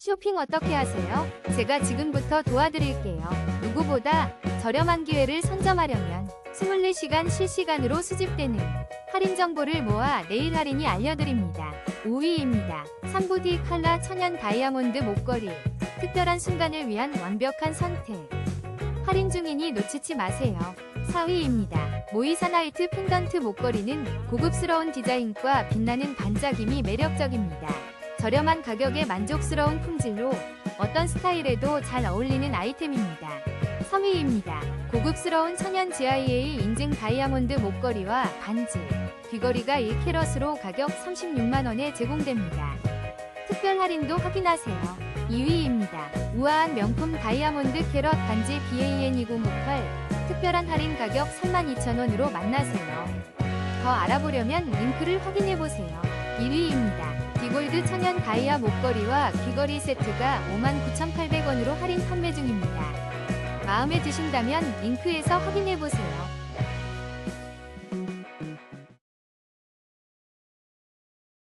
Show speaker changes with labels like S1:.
S1: 쇼핑 어떻게 하세요? 제가 지금부터 도와드릴게요. 누구보다 저렴한 기회를 선점하려면 24시간 실시간으로 수집되는 할인 정보를 모아 내일 할인이 알려드립니다. 5위입니다. 3부디 칼라 천연 다이아몬드 목걸이. 특별한 순간을 위한 완벽한 선택. 할인 중이니 놓치지 마세요. 4위입니다. 모이사나이트 펜던트 목걸이는 고급스러운 디자인과 빛나는 반짝임이 매력적입니다. 저렴한 가격에 만족스러운 품질로 어떤 스타일에도 잘 어울리는 아이템입니다. 3위입니다. 고급스러운 천연 GIA 인증 다이아몬드 목걸이와 반지, 귀걸이가 1캐럿으로 가격 36만원에 제공됩니다. 특별 할인도 확인하세요. 2위입니다. 우아한 명품 다이아몬드 캐럿 반지 BAN2058 특별한 할인 가격 32,000원으로 만나세요. 더 알아보려면 링크를 확인해보세요. 1위입니다. 디골드 천연 다이아 목걸이와 귀걸이 세트가 59,800원으로 할인 판매 중입니다. 마음에 드신다면 링크에서 확인해보세요.